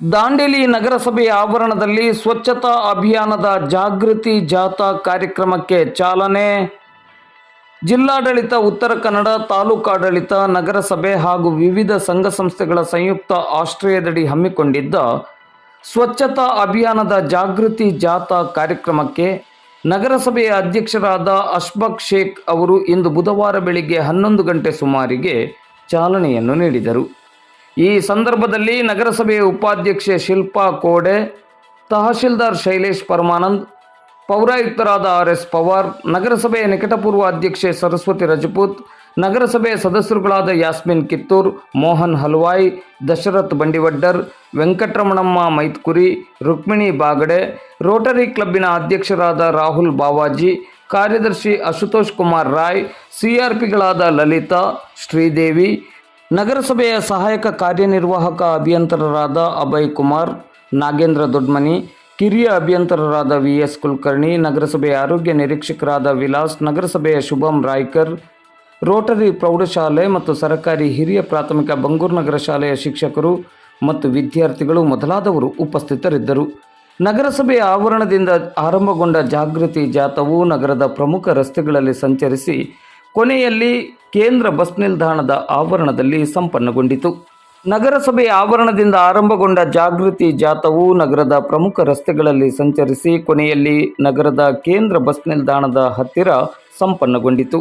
ದಾಂಡೇಲಿ ನಗರಸಭೆಯ ಆವರಣದಲ್ಲಿ ಸ್ವಚ್ಛತಾ ಅಭಿಯಾನದ ಜಾಗೃತಿ ಜಾಥಾ ಕಾರ್ಯಕ್ರಮಕ್ಕೆ ಚಾಲನೆ. ಜಿಲ್ಲಾಡಳಿತ, ಉತ್ತರ ಕನ್ನಡ ತಾಲೂಕಾಡಳಿತ ನಗರಸಭೆ ಹಾಗೂ ವಿವಿಧ ಸಂಘ ಸಂಸ್ಥೆಗಳ ಸಂಯುಕ್ತ ಆಶ್ರಯದಡಿ ಹಮ್ಮಿಕೊಂಡಿದ್ದ ಸ್ವಚ್ಛತಾ ಅಭಿಯಾನದ ಜಾಗೃತಿ ಜಾಥಾ ಕಾರ್ಯಕ್ರಮಕ್ಕೆ ನಗರಸಭೆಯ ಅಧ್ಯಕ್ಷರಾದ ಅಶ್ಬಕ್ ಶೇಖ್ ಅವರು ಇಂದು ಬುಧವಾರ ಬೆಳಿಗ್ಗೆ ಹನ್ನೊಂದು ಗಂಟೆ ಸುಮಾರಿಗೆ ಚಾಲನೆಯನ್ನು ನೀಡಿದರು. ಈ ಸಂದರ್ಭದಲ್ಲಿ ನಗರಸಭೆಯ ಉಪಾಧ್ಯಕ್ಷೆ ಶಿಲ್ಪಾ ಕೋಡೆ, ತಹಶೀಲ್ದಾರ್ ಶೈಲೇಶ್ ಪರಮಾನಂದ್, ಪೌರಾಯುಕ್ತರಾದ ಆರ್ ಎಸ್ ಪವಾರ್, ನಗರಸಭೆಯ ನಿಕಟಪೂರ್ವ ಅಧ್ಯಕ್ಷೆ ಸರಸ್ವತಿ ರಜಪೂತ್, ನಗರಸಭೆಯ ಸದಸ್ಯರುಗಳಾದ ಯಾಸ್ಮಿನ್ ಕಿತ್ತೂರ್, ಮೋಹನ್ ಹಲ್ವಾಯ್, ದಶರಥ್ ಬಂಡಿವಡ್ಡರ್, ವೆಂಕಟರಮಣಮ್ಮ ಮೈತ್ಕುರಿ, ರುಕ್ಮಿಣಿ ಬಾಗಡೆ, ರೋಟರಿ ಕ್ಲಬ್ಬಿನ ಅಧ್ಯಕ್ಷರಾದ ರಾಹುಲ್ ಬಾವಾಜಿ, ಕಾರ್ಯದರ್ಶಿ ಅಶುತೋಷ್ ಕುಮಾರ್ ರಾಯ್, ಸಿಆರ್ಪಿಗಳಾದ ಲಲಿತಾ, ಶ್ರೀದೇವಿ ನಗರಸಭೆಯ ಸಹಾಯಕ ಕಾರ್ಯನಿರ್ವಾಹಕ ಅಭಿಯಂತರರಾದ ಅಭಯ್ ಕುಮಾರ್, ನಾಗೇಂದ್ರ ದೊಡ್ಮನಿ, ಕಿರಿಯ ಅಭಿಯಂತರರಾದ ವಿ ಎಸ್ ಕುಲಕರ್ಣಿ, ನಗರಸಭೆಯ ಆರೋಗ್ಯ ನಿರೀಕ್ಷಕರಾದ ವಿಲಾಸ್, ನಗರಸಭೆಯ ಶುಭಂ ರಾಯ್ಕರ್, ರೋಟರಿ ಪ್ರೌಢಶಾಲೆ ಮತ್ತು ಸರ್ಕಾರಿ ಹಿರಿಯ ಪ್ರಾಥಮಿಕ ಬಂಗೂರು ನಗರ ಶಾಲೆಯ ಶಿಕ್ಷಕರು ಮತ್ತು ವಿದ್ಯಾರ್ಥಿಗಳು ಮೊದಲಾದವರು ಉಪಸ್ಥಿತರಿದ್ದರು. ನಗರಸಭೆಯ ಆವರಣದಿಂದ ಆರಂಭಗೊಂಡ ಜಾಗೃತಿ ಜಾಥವು ನಗರದ ಪ್ರಮುಖ ರಸ್ತೆಗಳಲ್ಲಿ ಸಂಚರಿಸಿ ಕೊನೆಯಲ್ಲಿ ಕೇಂದ್ರ ಬಸ್ ನಿಲ್ದಾಣದ ಆವರಣದಲ್ಲಿ ಸಂಪನ್ನಗೊಂಡಿತು. ನಗರಸಭೆ ಆವರಣದಿಂದ ಆರಂಭಗೊಂಡ ಜಾಗೃತಿ ಜಾಥಾವು ನಗರದ ಪ್ರಮುಖ ರಸ್ತೆಗಳಲ್ಲಿ ಸಂಚರಿಸಿ ಕೊನೆಯಲ್ಲಿ ನಗರದ ಕೇಂದ್ರ ಬಸ್ ನಿಲ್ದಾಣದ ಹತ್ತಿರ ಸಂಪನ್ನಗೊಂಡಿತು.